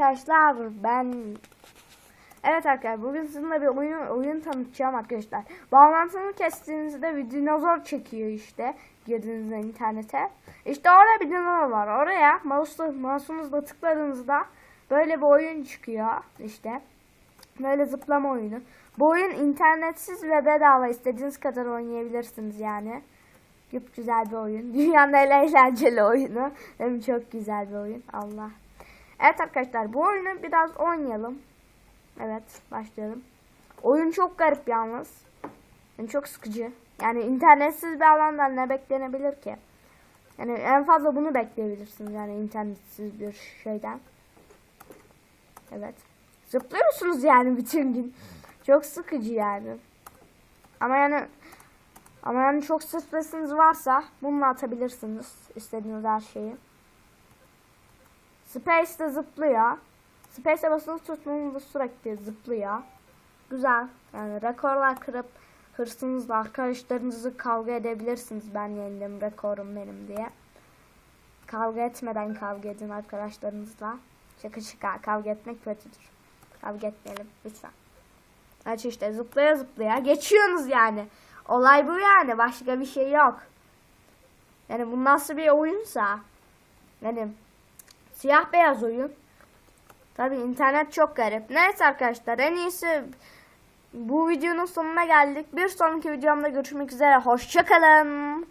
Arkadaşlar ben Evet arkadaşlar bugün sizinle bir oyun oyun tanıtacağım arkadaşlar. Bağlantını kestiğinizde bir dinozor çekiyor işte girdiğinizde internete. İşte orada bir dinozor var. Oraya mouse'la mouse'unuzla tıkladığınızda böyle bir oyun çıkıyor işte. Böyle zıplama oyunu. Bu oyun internetsiz ve bedava istediğiniz kadar oynayabilirsiniz yani. Çok güzel bir oyun. Dünyanın en eğlenceli oyunu. Hem çok güzel bir oyun. Allah. Evet arkadaşlar bu oyunu biraz oynayalım. Evet başlayalım. Oyun çok garip yalnız. Yani çok sıkıcı. Yani internetsiz bir alandan ne beklenebilir ki? Yani en fazla bunu bekleyebilirsiniz yani internetsiz bir şeyden. Evet. Zıplıyorsunuz yani bütün gün. Çok sıkıcı yani. Ama yani ama yani çok stresiniz varsa bununla atabilirsiniz istediğiniz her şeyi. Space de zıplıyor. Space'e basılı tuttuğunuzda sürekli zıplıyor. Güzel. Yani rekorlar kırıp hırsınızla arkadaşlarınızı kavga edebilirsiniz. Ben yendim rekorum benim diye. Kavga etmeden kavga edin arkadaşlarınızla. Şaka şaka kavga etmek kötüdür. Kavga etmeyelim lütfen. Evet işte zıplaya zıplaya geçiyorsunuz yani. Olay bu yani başka bir şey yok. Yani bu nasıl bir oyunsa. Yani siyah beyaz oyun. Tabi internet çok garip. Neyse arkadaşlar en iyisi bu videonun sonuna geldik. Bir sonraki videomda görüşmek üzere. Hoşçakalın.